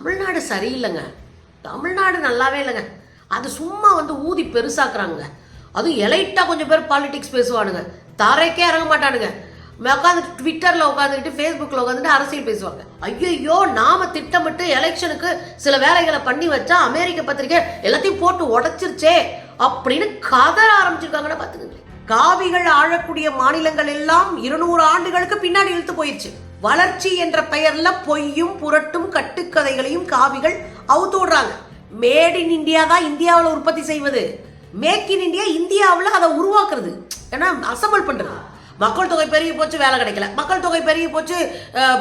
தமிழ்நாடு சரியில்லைங்க. தமிழ்நாடு நல்லாவே இல்லைங்க. அது சும்மா வந்து ஊதி பெருசாக்குறாங்க அதுவும் எலைட்டாக கொஞ்சம் பேர் பாலிடிக்ஸ் பேசுவானுங்க. தரைக்கே இறங்க மாட்டானுங்க. உட்காந்துட்டு ட்விட்டரில் உட்காந்துக்கிட்டு ஃபேஸ்புக்கில் உட்காந்துட்டு அரசியல் பேசுவாங்க. ஐயோ நாம் திட்டமிட்டு எலெக்ஷனுக்கு சில வேலைகளை பண்ணி வச்சா அமெரிக்க பத்திரிக்கை எல்லாத்தையும் போட்டு உடச்சிருச்சே அப்படின்னு கதற ஆரம்பிச்சிருக்காங்கன்னா பார்த்துக்கோங்க காவிகள் ஆழக்கூடிய மாநிலங்கள் எல்லாம் இருநூறு ஆண்டுகளுக்கு பின்னாடி இழுத்து போயிடுச்சு வளர்ச்சி என்ற பெயர்ல பொய்யும் புரட்டும் கட்டுக்கதைகளையும் காவிகள் அவுத்து விடுறாங்க மேட் இன் இந்தியா தான் இந்தியாவில் உற்பத்தி செய்வது. மேக் இன் இந்தியா இந்தியாவில் அதை உருவாக்குறது. ஏன்னா அசம்பிள் பண்றது. மக்கள் தொகை பெருகி போச்சு வேலை கிடைக்கல. மக்கள் தொகை பெருகி போச்சு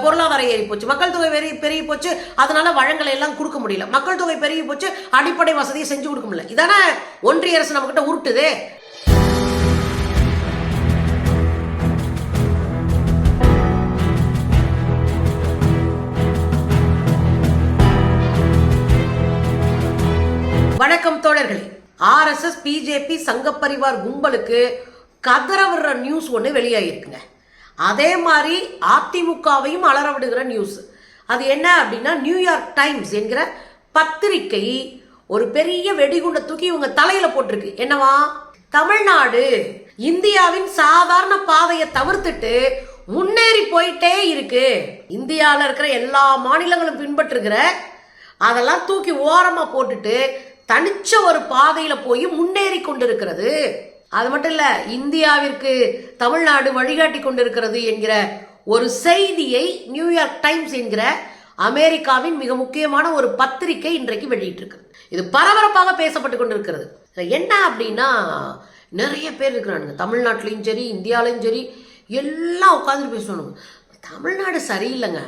பொருளாதாரம் ஏறி போச்சு. மக்கள் தொகை பெருகி பெருகி போச்சு அதனால வழங்கலை எல்லாம் கொடுக்க முடியல. மக்கள் தொகை பெருகி போச்சு அடிப்படை வசதியை செஞ்சு கொடுக்க முடியல. இதானே ஒன்றிய அரசு நம்மகிட்ட உருட்டுது. ஆர்எஸ்எஸ் பிஜேபி சங்கப்பரிவார் கும்பலுக்கு கதற விடுற நியூஸ் ஒன்று வெளியாகிருக்குங்க அதே மாதிரி அதிமுகவையும் அலற விடுகிற நியூஸ் அது என்ன அப்படின்னா நியூயார்க் டைம்ஸ் என்கிற பத்திரிகை ஒரு பெரிய வெடிகுண்டை தூக்கி இவங்க தலையில போட்டிருக்கு. என்னவா? தமிழ்நாடு இந்தியாவின் சாதாரண பாதையை தவிர்த்துட்டு முன்னேறி போயிட்டே இருக்கு. இந்தியாவில் இருக்கிற எல்லா மாநிலங்களும் பின்பற்றுகிற அதெல்லாம் தூக்கி ஓரமாக போட்டுட்டு தனிச்ச ஒரு பாதையில் போய் முன்னேறி கொண்டிருக்கிறது. அது மட்டும் இல்லை இந்தியாவிற்கு தமிழ்நாடு வழிகாட்டி கொண்டிருக்கிறது என்கிற ஒரு செய்தியை நியூயார்க் டைம்ஸ் என்கிற அமெரிக்காவின் மிக முக்கியமான ஒரு பத்திரிகை இன்றைக்கு வெளியிட்டிருக்கு. இது பரபரப்பாக பேசப்பட்டு கொண்டிருக்கிறது. என்ன அப்படின்னா நிறைய பேர் இருக்கிறானுங்க. தமிழ்நாட்டிலையும் சரி இந்தியாவிலையும் சரி எல்லாம் உட்காந்துட்டு பேசணும் தமிழ்நாடு சரியில்லைங்க.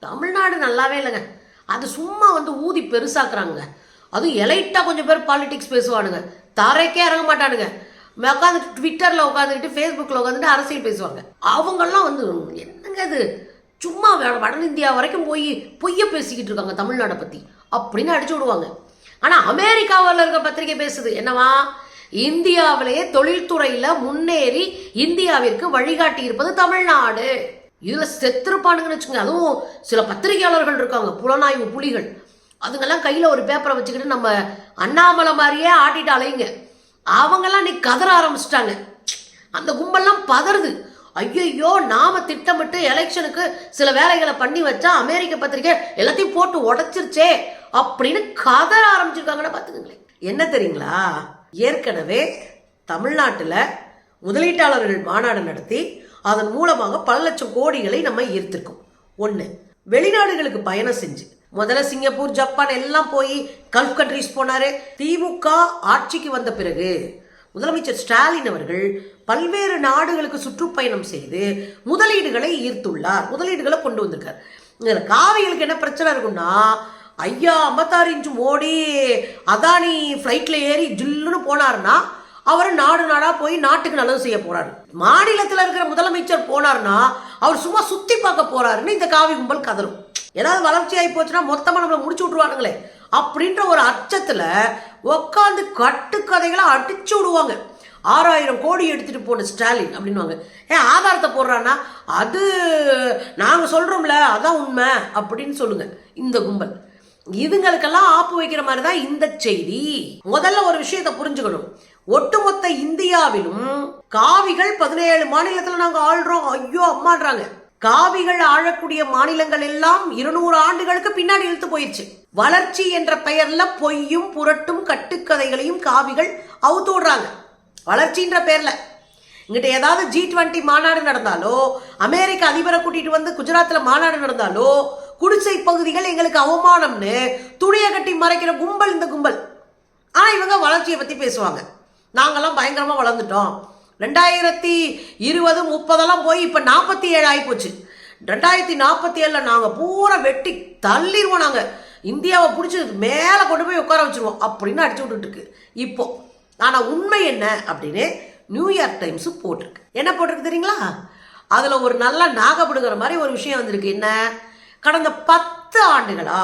தமிழ்நாடு நல்லாவே இல்லைங்க. அது சும்மா வந்து ஊதி பெருசாக்குறாங்க. அதுவும் எலைட்டாக கொஞ்சம் பேர் பாலிடிக்ஸ் பேசுவானுங்க. தரைக்கே இறங்க மாட்டானுங்க. உட்காந்துட்டு ட்விட்டரில் உட்காந்துக்கிட்டு ஃபேஸ்புக்கில் உட்காந்துட்டு அரசியல் பேசுவாங்க. அவங்கெல்லாம் வந்து என்னங்க இது? சும்மா வட வட இந்தியா வரைக்கும் போய் பொய்ய பேசிக்கிட்டு இருக்காங்க தமிழ்நாடை பற்றி அப்படின்னு அடிச்சு விடுவாங்க. ஆனால் அமெரிக்காவில் இருக்க பத்திரிகை பேசுது. என்னவா? இந்தியாவிலேயே தொழில்துறையில் முன்னேறி இந்தியாவிற்கு வழிகாட்டி இருப்பது தமிழ்நாடு. இதில் செத்துருப்பானுங்கன்னு வச்சுக்கோங்க. அதுவும் சில பத்திரிகையாளர்கள் இருக்காங்க. புலனாய்வு புலிகள். அதுங்கெல்லாம் கையில் ஒரு பேப்பரை வச்சுக்கிட்டு நம்ம அண்ணாமலை மாதிரியே ஆட்டிட்டு அலையுங்க. அவங்கெல்லாம் நீ கதற ஆரம்பிச்சிட்டாங்க. அந்த கும்பல்லாம் பதறுது. ஐயையோ நாம திட்டமிட்டு எலெக்ஷனுக்கு சில வேலைகளை பண்ணி வச்சா அமெரிக்க பத்திரிக்கை எல்லாத்தையும் போட்டு உடைச்சிருச்சே அப்படின்னு கதற ஆரம்பிச்சிருக்காங்கன்னு பார்த்துக்கங்களேன். என்ன தெரியுங்களா? ஏற்கனவே தமிழ்நாட்டில் முதலீட்டாளர்கள் மாநாடு நடத்தி அதன் மூலமாக பல லட்சம் கோடிகளை நம்ம ஈர்த்திருக்கோம். ஒன்று வெளிநாடுகளுக்கு பயணம் செஞ்சு. முதல்ல சிங்கப்பூர் ஜப்பான் எல்லாம் போய் கல்ஃப் கண்ட்ரிஸ் போனாரு. திமுக ஆட்சிக்கு வந்த பிறகு முதலமைச்சர் ஸ்டாலின் அவர்கள் பல்வேறு நாடுகளுக்கு சுற்றுப்பயணம் செய்து முதலீடுகளை ஈர்த்துள்ளார். முதலீடுகளை கொண்டு வந்திருக்கார். இதில் காவிகளுக்கு என்ன பிரச்சனை இருக்குன்னா ஐயா ஐம்பத்தாறு இன்ச்சு மோடி அதானி ஃப்ளைட்டில் ஏறி ஜில்லுன்னு போனாருன்னா அவர் நாடு நாடா போய் நாட்டுக்கு நல்லது செய்ய போறாரு. மாநிலத்தில் இருக்கிற முதலமைச்சர் போனார்னா அவர் சும்மா சுத்தி பார்க்க போறாருன்னு இந்த காவி கும்பல் கதரும் ஏதாவது வளர்ச்சி ஆகி போச்சுன்னா மொத்தமாக நம்மளை முடிச்சு விட்ருவானுங்களே அப்படின்ற ஒரு அச்சத்தில் உட்காந்து கட்டுக்கதைகளை அடிச்சு விடுவாங்க. ஆறாயிரம் கோடி எடுத்துட்டு போன ஸ்டாலின் அப்படின்னுவாங்க. ஏன் ஆதாரத்தை போடுறான்னா அது நாங்கள் சொல்கிறோம்ல அதான் உண்மை அப்படின்னு சொல்லுங்க இந்த கும்பல். இதுங்களுக்கெல்லாம் ஆப்பு வைக்கிற மாதிரி தான் இந்த செய்தி. முதல்ல ஒரு விஷயத்தை புரிஞ்சுக்கணும். ஒட்டுமொத்த இந்தியாவிலும் காவிகள் பதினேழு மாநிலத்தில் நாங்கள் ஆள்றோம். ஐயோ அம்மான்றாங்க. காவிகள் ஆழக்கூடிய மாநிலங்கள் எல்லாம் இருநூறு ஆண்டுகளுக்கு பின்னாடி இழுத்து போயிடுச்சு வளர்ச்சி என்ற பெயர்ல பொய்யும் புரட்டும் கட்டுக்கதைகளையும் காவிகள் அவுத்து விடுறாங்க வளர்ச்சின்ற பேர்ல. இங்கிட்ட ஏதாவது ஜி டுவெண்ட்டி மாநாடு நடந்தாலோ அமெரிக்க அதிபரை கூட்டிட்டு வந்து குஜராத்தில் மாநாடு நடந்தாலோ குடிசை பகுதிகள் எங்களுக்கு அவமானம்னு துணியை கட்டி மறைக்கிற கும்பல் இந்த கும்பல். ஆனால் இவங்க வளர்ச்சியை பற்றி பேசுவாங்க. நாங்கெல்லாம் பயங்கரமாக வளர்ந்துட்டோம். ரெண்டாயிரத்தி இருபது முப்பதெல்லாம் போய் இப்போ நாற்பத்தி ஏழு ஆகிப்போச்சு ரெண்டாயிரத்தி நாற்பத்தி ஏழில் நாங்கள் பூரா வெட்டி தள்ளிடுவோம் நாங்கள் இந்தியாவை பிடிச்சி மேலே கொண்டு போய் உட்கார வச்சிருவோம் அப்படின்னு அடிச்சு விட்டுட்டு இருக்கு இப்போ ஆனால் உண்மை என்ன அப்படின்னு நியூயார்க் டைம்ஸு போட்டிருக்கு. என்ன போட்டிருக்கு தெரியுங்களா? அதில் ஒரு நல்ல நாகப்படுங்கிற மாதிரி ஒரு விஷயம் வந்திருக்கு. என்ன? கடந்த பத்து ஆண்டுகளா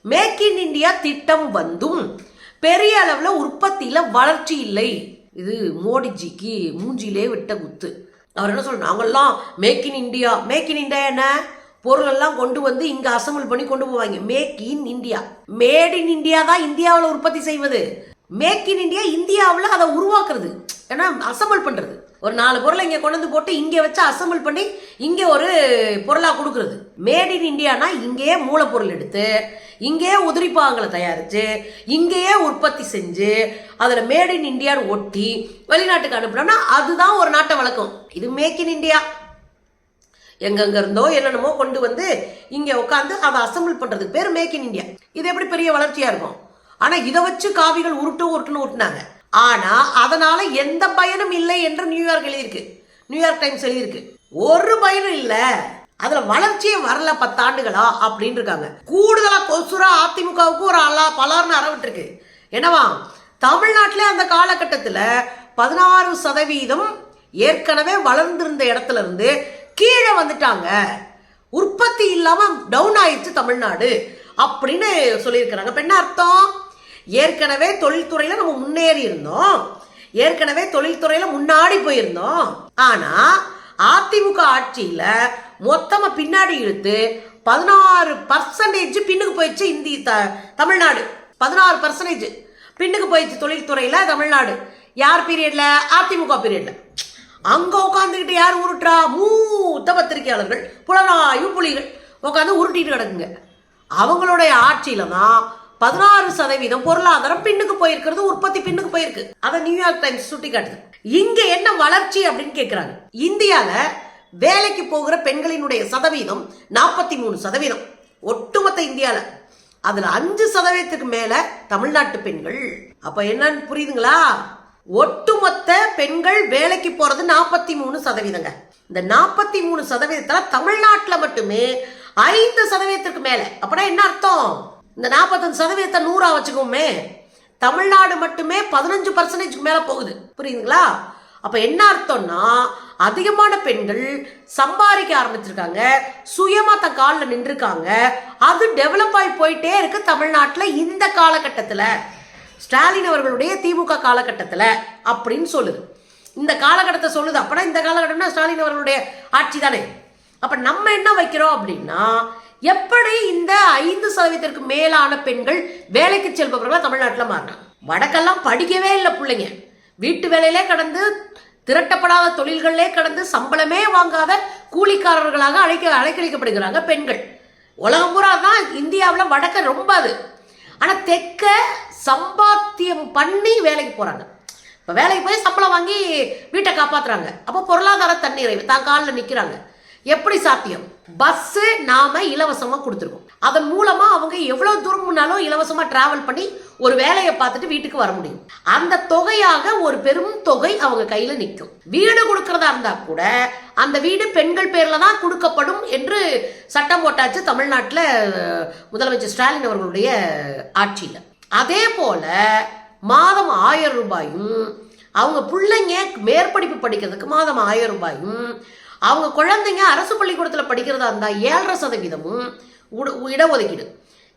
மேக் இன் இந்தியா திட்டம் வந்தும் பெரிய அளவில் உற்பத்தியில் வளர்ச்சி இல்லை. இது மோடிஜிக்கு மூஞ்சியிலே விட்ட குத்து. அவர் என்ன சொல்ற நாங்கள்லாம் make in India make in India என்ன? பொருளெல்லாம் கொண்டு வந்து இங்கே அசம்பிள் பண்ணி கொண்டு போவாங்க. Make in India made in India தான் இந்தியாவில் உற்பத்தி செய்வது. மேக் இன் இந்தியா இந்தியாவில் அதை உருவாக்குறது. ஏன்னா அசம்பிள் பண்ணுறது ஒரு நாலு பொருளை இங்கே கொண்டு வந்து போட்டு இங்கே வச்சு அசம்பிள் பண்ணி இங்கே ஒரு பொருளாக கொடுக்குறது. மேட் இன் இந்தியானா இங்கேயே மூலப்பொருள் எடுத்து இங்கேயே உதிரிப்பாகங்களை தயாரித்து இங்கேயே உற்பத்தி செஞ்சு அதில் மேட் இன் இந்தியான்னு ஒட்டி வெளிநாட்டுக்கு அனுப்புனோம்னா அதுதான் ஒரு நாட்டை வழக்கம். இது மேக் இன் இந்தியா எங்கெங்க இருந்தோ என்னென்னமோ கொண்டு வந்து இங்கே உட்காந்து அதை அசம்பிள் பண்ணுறதுக்கு பேர் மேக் இன் இந்தியா இது எப்படி பெரிய வளர்ச்சியாக இருக்கும்? ஆனால் இதை வச்சு காவிகள் உருட்டும் உருட்டுன்னு உருட்டுனாங்க. ஆனால் அதனால் எந்த பயனும் இல்லை என்று நியூயார்க் எழுதியிருக்கு. நியூயார்க் டைம்ஸ் எழுதியிருக்கு. ஒரு பயனும் இல்லை. அதில் வளர்ச்சியே வரல பத்தாண்டுகளா அப்படின்னு இருக்காங்க கூடுதலாக கொசுரா அதிமுகவுக்கு ஒரு அல்லா பலர்னு அறவிட்டுருக்கு. என்னவா? தமிழ்நாட்டிலே அந்த காலகட்டத்தில் பதினாறு சதவீதம் ஏற்கனவே வளர்ந்திருந்த இடத்துல இருந்து கீழே வந்துட்டாங்க. உற்பத்தி இல்லாமல் டவுன் ஆயிடுச்சு தமிழ்நாடு அப்படின்னு சொல்லியிருக்கிறாங்க. இப்போ என்ன அர்த்தம்? ஏற்கனவே தொழில்துறையில நம்ம முன்னேறி இருந்தோம். ஏற்கனவே தொழில்துறையில முன்னாடி போயிருந்தோம். ஆனா அதிமுக ஆட்சியில மொத்தமா பின்னாடி இழுத்து பதினாறு பர்சன்டேஜ் பின்னுக்கு போயிடுச்சு இந்தி த தமிழ்நாடு. பதினாறு பர்சன்டேஜ் பின்னுக்கு போயிடுச்சு தொழில்துறையில தமிழ்நாடு. யார் பீரியட்ல அதிமுக பீரியட்ல அங்க உட்காந்துக்கிட்டு யார் உருட்டுறா? மூத்த பத்திரிகையாளர்கள் புலனாய்வு புலிகள் உட்காந்து உருட்டிட்டு கிடக்குங்க. அவங்களுடைய ஆட்சியில தான் பதினாறு சதவீதம் பொருளாதாரம் பின்னுக்கு போயிருக்கிறது உற்பத்தி பின்னுக்கு போயிருக்கு. அதை நியூயார்க் டைம்ஸ் சுட்டி காட்டுது இங்க என்ன வளர்ச்சி அப்படின்னு கேக்குறாங்க. இந்தியால வேலைக்கு போகிற பெண்களினுடைய சதவீதம் நாற்பத்தி மூணு சதவீதம். ஒட்டுமொத்த இந்தியால. அதுல அஞ்சு சதவீதத்துக்கு மேல தமிழ்நாட்டு பெண்கள். அப்ப என்னன்னு புரியுதுங்களா? ஒட்டுமொத்த பெண்கள் வேலைக்கு போறது நாற்பத்தி மூணு சதவீதங்க. இந்த நாற்பத்தி மூணு சதவீதத்தில் தமிழ்நாட்டில் மட்டுமே ஐந்து சதவீதத்துக்கு மேலே. அப்படின்னா என்ன அர்த்தம்? இந்த நாற்பத்தஞ்சு சதவீதத்தை நூறாக வச்சுக்கோமே. தமிழ்நாடு மட்டுமே பதினஞ்சு பர்சன்டேஜ்க்கு மேலே போகுது. புரியுதுங்களா? அப்போ என்ன அர்த்தம்னா அதிகமான பெண்கள் சம்பாதிக்க ஆரம்பிச்சிருக்காங்க. சுயமாக தன் காலில் நின்றுருக்காங்க. அது டெவலப் ஆகி போயிட்டே இருக்கு தமிழ்நாட்டில் இந்த காலகட்டத்தில். ஸ்டாலின் அவர்களுடைய திமுக காலகட்டத்தில் அப்படின்னு சொல்லுது. இந்த காலகட்டத்தை சொல்லுது. அப்படின்னா இந்த காலகட்டம்னா ஸ்டாலின் அவர்களுடைய ஆட்சி தானே. அப்போ நம்ம என்ன வைக்கிறோம் அப்படின்னா எப்படி இந்த ஐந்து சதவீதத்திற்கு மேலான பெண்கள் வேலைக்கு செல்பவர்களாக தமிழ்நாட்டில் மாறினாங்க வடக்கெல்லாம் படிக்கவே இல்லை பிள்ளைங்க. வீட்டு வேலையிலே கடந்து திரட்டப்படாத தொழில்களே கடந்து சம்பளமே வாங்காத கூலிக்காரர்களாக அழைக்க அழைக்கழிக்கப்படுகிறாங்க பெண்கள். உலகம் பூரா தான் இந்தியாவில் வடக்க ரொம்ப அது. ஆனால் தெற்க சம்பாத்தியம் பண்ணி வேலைக்கு போகிறாங்க இப்போ வேலைக்கு போய் சம்பளம் வாங்கி வீட்டை காப்பாற்றுறாங்க அப்போ பொருளாதார தண்ணீரை தான் காலில் நிற்கிறாங்க எப்படி சாத்தியம்? பஸ்ஸு நாம் இலவசமாக கொடுத்துருக்கோம். அதன் மூலமாக அவங்க எவ்வளோ தூரம் முன்னாலும் இலவசமாக ட்ராவல் பண்ணி ஒரு வேலையை பார்த்துட்டு வீட்டுக்கு வர முடியும். அந்த தொகையாக ஒரு பெரும் தொகை அவங்க கையில் நிற்கும் வீடு கொடுக்கறதா இருந்தால் கூட அந்த வீடு பெண்கள் பேரில் தான் கொடுக்கப்படும் என்று சட்டம் போட்டாச்சு தமிழ்நாட்டில் முதலமைச்சர் ஸ்டாலின் அவர்களுடைய ஆட்சியில். அதே போல் மாதம் ஆயிரம் ரூபாயும் அவங்க பிள்ளைங்க மேற்படிப்பு படிக்கிறதுக்கு மாதம் ஆயிரம் ரூபாயும் அவங்க குழந்தைங்க அரசு பள்ளிக்கூடத்தில் படிக்கிறதா இருந்தால் ஏழரை சதவீதமும் இடஒதுக்கீடு.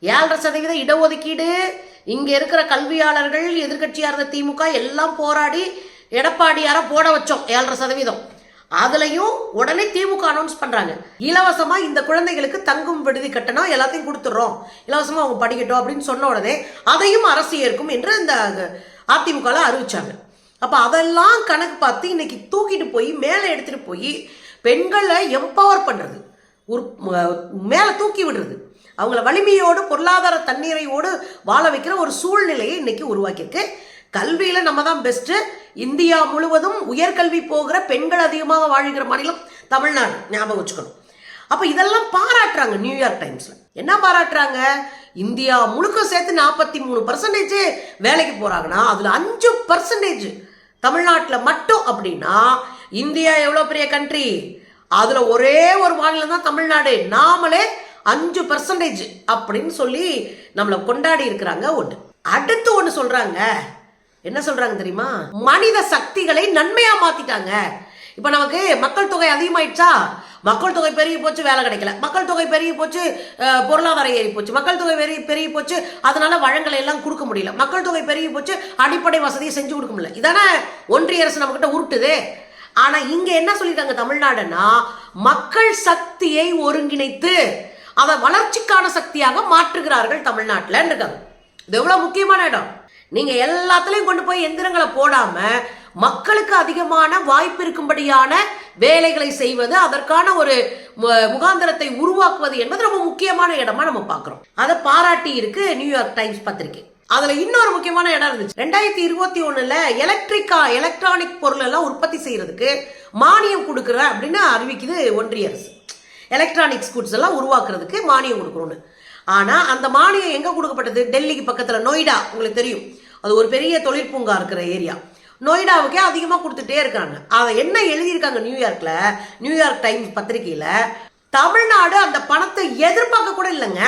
ஏழரை சதவீதம் இடஒதுக்கீடு இங்கே இருக்கிற கல்வியாளர்கள் எதிர்க்கட்சியாக இருந்த திமுக எல்லாம் போராடி எடப்பாடியார போட வச்சோம் ஏழரை சதவீதம். அதுலையும் உடனே திமுக அனௌன்ஸ் பண்ணுறாங்க இலவசமாக இந்த குழந்தைகளுக்கு தங்கும் விடுதி கட்டணம் எல்லாத்தையும் கொடுத்துட்றோம். இலவசமாக அவங்க படிக்கட்டும் அப்படின்னு சொன்ன உடனே அதையும் அரசு ஏற்கும் என்று இந்த அதிமுகவில் அறிவிச்சாங்க. அப்போ அதெல்லாம் கணக்கு பார்த்து இன்னைக்கு தூக்கிட்டு போய் மேலே எடுத்துகிட்டு போய் பெண்களை எம்பவர் பண்ணுறது ஒரு மேலே தூக்கி விடுறது. அவங்கள வலிமையோடு பொருளாதார தண்ணீரையோடு வாழ வைக்கிற ஒரு சூழ்நிலையை இன்னைக்கு உருவாக்கியிருக்கு. கல்வியில் நம்ம தான் பெஸ்ட்டு இந்தியா முழுவதும் உயர்கல்வி போகிற பெண்கள் அதிகமாக வாழ்கிற மாநிலம் தமிழ்நாடு. ஞாபகம் வச்சுக்கணும். அப்போ இதெல்லாம் பாராட்டுறாங்க நியூயார்க் டைம்ஸில். என்ன பாராட்டுறாங்க? இந்தியா முழுக்க சேர்த்து நாற்பத்தி மூணு பர்சன்டேஜ் வேலைக்கு போகிறாங்கன்னா அதில் அஞ்சு பர்சன்டேஜ் தமிழ்நாட்டில் மட்டும் அப்படின்னா இந்தியா எவ்வளோ பெரிய கண்ட்ரி அதில் ஒரே ஒரு மாநிலம் தான் தமிழ்நாடு. நாமளே அஞ்சு பர்சன்டேஜ் அப்படின்னு சொல்லி நம்மளை கொண்டாடி இருக்கிறாங்க ஒன்று அடுத்து ஒன்று சொல்கிறாங்க என்ன சொல்கிறாங்க தெரியுமா? மனித சக்திகளை நன்மையாக மாற்றிட்டாங்க இப்போ நமக்கு மக்கள் தொகை அதிகமாயிடுச்சா? மக்கள் தொகை பெருகி போச்சு வேலை கிடைக்கல. மக்கள் தொகை பெருகி போச்சு பொருளாதாரம் ஏறி போச்சு. மக்கள் தொகை பெருகி பெருகி போச்சு அதனால வழங்கலை எல்லாம் கொடுக்க முடியல. மக்கள் தொகை பெருகி போச்சு அடிப்படை வசதியை செஞ்சு கொடுக்க முடியல. இதானே ஒன்றிய அரசு நம்மக்கிட்ட உருட்டுது. ஆனா இங்க என்ன சொல்லியிருக்காங்க தமிழ்நாடுன்னா மக்கள் சக்தியை ஒருங்கிணைத்து அதை வளர்ச்சிக்கான சக்தியாக மாற்றுகிறார்கள் தமிழ்நாட்டில் இருக்காங்க இது எவ்வளவு முக்கியமான இடம். நீங்க எல்லாத்துலயும் கொண்டு போய் எந்திரங்களை போடாம மக்களுக்கு அதிகமான வாய்ப்பு இருக்கும்படியான வேலைகளை செய்வது அதற்கான ஒரு மு- முகாந்திரத்தை உருவாக்குவது என்பது ரொம்ப முக்கியமான இடமா நம்ம பார்க்கிறோம். அதை பாராட்டி இருக்கு நியூயார்க் டைம்ஸ் பத்திரிகை. அதுல இன்னொரு முக்கியமான இடம் இருந்துச்சு. ரெண்டாயிரத்தி இருபத்தி ஒண்ணுல எலக்ட்ரிக்கா எலக்ட்ரானிக் பொருள் எல்லாம் உற்பத்தி செய்யறதுக்கு மானியம் கொடுக்குறேன் அப்படின்னு அறிவிக்குது ஒன்றிய அரசு. எலக்ட்ரானிக்ஸ் கூட்ஸ் எல்லாம் உருவாக்குறதுக்கு மானியம் கொடுக்கணும்னு. ஆனா அந்த மானியம் எங்க கொடுக்கப்பட்டது? டெல்லிக்கு பக்கத்துல நொய்டா உங்களுக்கு தெரியும். அது ஒரு பெரிய தொழிற்பூங்கா இருக்கிற ஏரியா. நொய்டாவுக்கே அதிகமாக கொடுத்துட்டே இருக்காங்க. அதை என்ன எழுதியிருக்காங்க நியூயார்க்கில் நியூயார்க் டைம்ஸ் பத்திரிகையில் தமிழ்நாடு அந்த பணத்தை எதிர்பார்க்க கூட இல்லைங்க.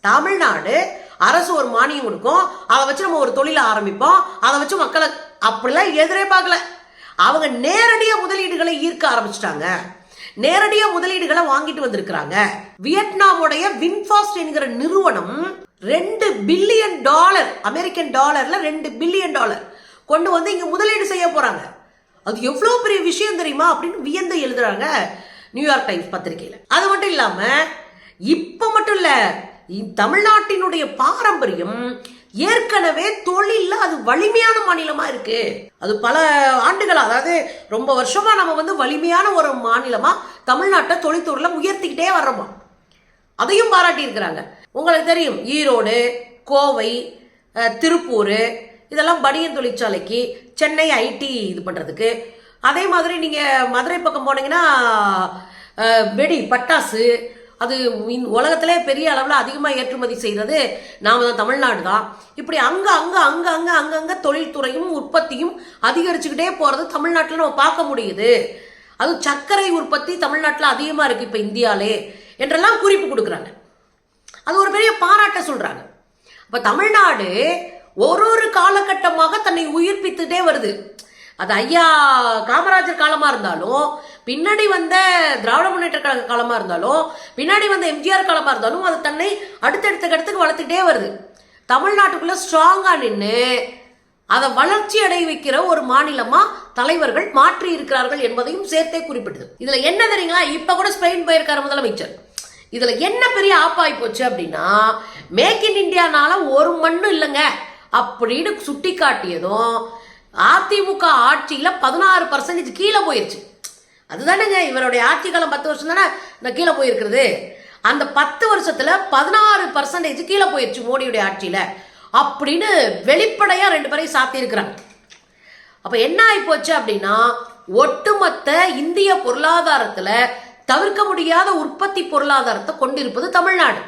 தமிழ்நாடு அரசு ஒரு மானியம் கொடுக்கும். அதை வச்சு நம்ம ஒரு தொழிலை ஆரம்பிப்போம். அதை வச்சு மக்களை அப்படிலாம் எதிரே பார்க்கல. அவங்க நேரடியாக முதலீடுகளை ஈர்க்க ஆரம்பிச்சிட்டாங்க. நேரடியாக முதலீடுகளை வாங்கிட்டு வந்திருக்கிறாங்க. வியட்நாமுடைய வின்ஃபாஸ்ட் என்கிற நிறுவனம் ரெண்டு பில்லியன் டாலர் அமெரிக்கன் டாலர்ல ரெண்டு பில்லியன் டாலர் கொண்டு வந்து இங்க முதலீடு செய்ய போறாங்க. அது எவ்வளவு பெரிய விஷயம் தெரியுமா அப்படின்னு வியந்து எழுதுறாங்க நியூயார்க் டைம்ஸ் பத்திரிகையில. அது மட்டும் இல்லாம இப்ப மட்டும் இல்ல தமிழ்நாட்டினுடைய பாரம்பரியம் ஏற்கனவே தொழிலில் அது வலிமையான மாநிலமா இருக்கு. அது பல ஆண்டுகள் அதாவது ரொம்ப வருஷமா நம்ம வந்து வலிமையான ஒரு மாநிலமா தமிழ்நாட்டை தொழில்துறையில உயர்த்திக்கிட்டே வர்றோமா? அதையும் பாராட்டி இருக்கிறாங்க உங்களுக்கு தெரியும் ஈரோடு கோவை திருப்பூர் இதெல்லாம் பனியன் தொழிற்சாலைக்கு சென்னை ஐடி இது பண்ணுறதுக்கு அதே மாதிரி நீங்கள் மதுரை பக்கம் போனீங்கன்னா வெடி பட்டாசு அது உலகத்திலே பெரிய அளவில் அதிகமாக ஏற்றுமதி செய்கிறது நாம் தான் தமிழ்நாடு தான். இப்படி அங்கே அங்கே அங்கே அங்கே அங்கங்கே தொழில்துறையும் உற்பத்தியும் அதிகரிச்சுக்கிட்டே போகிறது தமிழ்நாட்டில் நம்ம பார்க்க முடியுது. அதுவும் சர்க்கரை உற்பத்தி தமிழ்நாட்டில் அதிகமாக இருக்குது இப்போ இந்தியாலே என்றெல்லாம் குறிப்பு கொடுக்குறாங்க. அது ஒரு பெரிய பாராட்ட சொல்கிறாங்க இப்போ தமிழ்நாடு ஒரு ஒரு காலகட்டமாக தன்னை உயிர்ப்பித்துட்டே வருது. அது ஐயா காமராஜர் காலமாக இருந்தாலும் பின்னாடி வந்த திராவிட முன்னேற்ற கழக காலமாக இருந்தாலும் பின்னாடி வந்த எம்ஜிஆர் காலமாக இருந்தாலும் அது தன்னை அடுத்தடுத்த கட்டத்துக்கு வளர்த்துக்கிட்டே வருது. தமிழ்நாட்டுக்குள்ளே ஸ்ட்ராங்காக நின்று அதை வளர்ச்சி அடைய வைக்கிற ஒரு மாநிலமா தலைவர்கள் மாற்றி இருக்கிறார்கள் என்பதையும் சேர்த்தே குறிப்பிட்டது. இதுல என்ன தெரியுங்களா? இப்ப கூட ஸ்பெயின் போயிருக்காரு முதலமைச்சர். இதுல என்ன பெரிய ஆப்பாய் போச்சு அப்படின்னா மேக் இன் இந்தியானால ஒரு மண்ணும் இல்லைங்க. அப்படின்னு சுட்டி காட்டியதும் அதிமுக ஆட்சியில் பதினாறு பர்சன்டேஜ் கீழே போயிருச்சு. அதுதானேங்க இவருடைய ஆட்சி காலம் பத்து வருஷம் தானே இந்த கீழே போயிருக்கிறது. அந்த பத்து வருஷத்தில் பதினாறு பர்சன்டேஜ் கீழே போயிருச்சு மோடியுடைய ஆட்சியில். அப்படின்னு வெளிப்படையாக ரெண்டு பேரையும் சாத்தியிருக்கிறாங்க. அப்போ என்ன ஆகிப்போச்சு அப்படின்னா ஒட்டுமொத்த இந்திய பொருளாதாரத்தில் தவிர்க்க முடியாத உற்பத்தி பொருளாதாரத்தை கொண்டிருப்பது தமிழ்நாடு.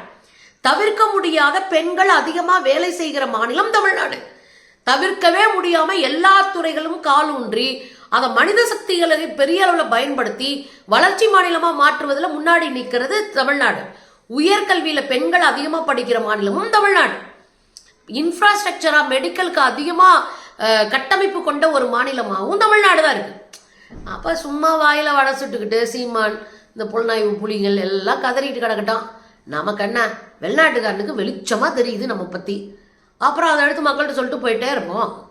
தவிர்க்க முடியாத பெண்கள் அதிகமாக வேலை செய்கிற மாநிலம் தமிழ்நாடு. தவிர்க்கவே முடியாம எல்லா துறைகளும் கால் ஊன்றி அதை மனித சக்திகளை பெரிய அளவில் பயன்படுத்தி வளர்ச்சி மாநிலமா மாற்றுவதில் முன்னாடி நிற்கிறது தமிழ்நாடு. உயர்கல்வியில பெண்கள் அதிகமா படிக்கிற மாநிலமும் தமிழ்நாடு. இன்ஃப்ராஸ்ட்ரக்சரா மெடிக்கலுக்கு அதிகமாக கட்டமைப்பு கொண்ட ஒரு மாநிலமாகவும் தமிழ்நாடு தான் இருக்கு. அப்போ சும்மா வாயில வடை சுட்டுக்கிட்டு சீமான் இந்த புலனாய்வு புலிகள் எல்லாம் கதறிட்டு கிடக்கட்டும். நமக்கு என்ன? வெளிநாட்டுக்காரனுக்கு வெளிச்சமாக தெரியுது நம்ம பற்றி அப்புறம் அதை எடுத்து மக்கள்கிட்ட சொல்லிட்டு போயிட்டே இருப்போம்.